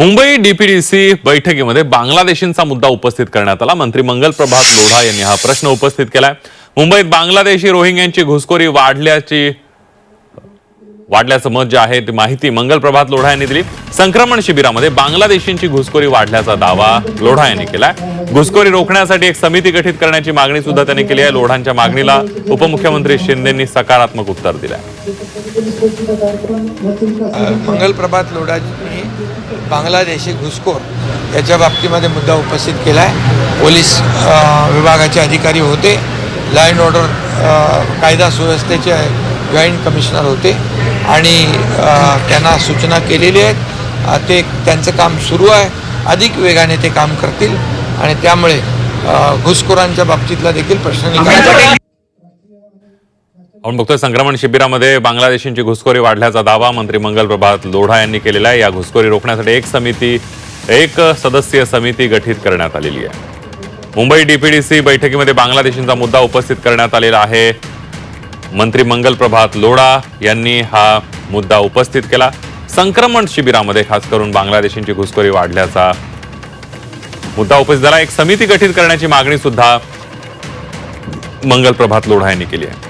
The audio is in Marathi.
मुंबई डीपीडीसी बैठकीमध्ये बांगलादेशींचा मुद्दा उपस्थित करण्यात आला. मंत्री मंगल प्रभात लोढा यांनी हा प्रश्न उपस्थित केलाय. मुंबईत बांगलादेशी रोहिंग्यांची घुसखोरी वाढल्याची वाढल्याचं मत जे आहे ती माहिती मंगल प्रभात लोढा यांनी दिली. संक्रमण शिबिरामध्ये बांगलादेशींची घुसखोरी वाढल्याचा दावा लोढा यांनी केलाय. घुसखोरी रोखण्यासाठी एक समिती गठीत करण्याची मागणी सुद्धा त्यांनी केली आहे. लोढांच्या मागणीला उपमुख्यमंत्री शिंदेंनी सकारात्मक उत्तर दिलंय. मंगल प्रभात लोढाजींनी बांगलादेशी घुसखोर याच्या बाबतीमध्ये मुद्दा उपस्थित केला आहे पोलीस विभागाचे अधिकारी होते. लाईन ऑर्डर कायदा सुव्यवस्थेचे जॉईंट कमिशनर होते. आणि त्यांना सूचना केलेली आहेत. ते त्यांचं काम सुरू आहे. अधिक वेगाने ते काम करतील. आणि त्यामुळे घुसखोरांच्या बाबतीतला देखील प्रश्न निघाला. आपण बघतोय संक्रमण शिबिरामध्ये बांगलादेशींची घुसखोरी वाढल्याचा दावा मंत्री मंगल प्रभात लोढा यांनी केलेला आहे. या घुसखोरी रोखण्यासाठी एक समिती एक सदस्यीय समिती गठीत करण्यात आलेली आहे. मुंबई डीपीडीसी बैठकीमध्ये बांगलादेशींचा मुद्दा उपस्थित करण्यात आलेला आहे. मंत्री मंगल प्रभात लोढा यांनी हा मुद्दा उपस्थित केला. संक्रमण शिबिरामध्ये खास करून बांगलादेशींची घुसखोरी वाढल्याचा मुद्दा उपस्थित झाला. एक समिती गठीत करण्याची मागणी सुद्धा मंगल प्रभात लोढा यांनी केली आहे.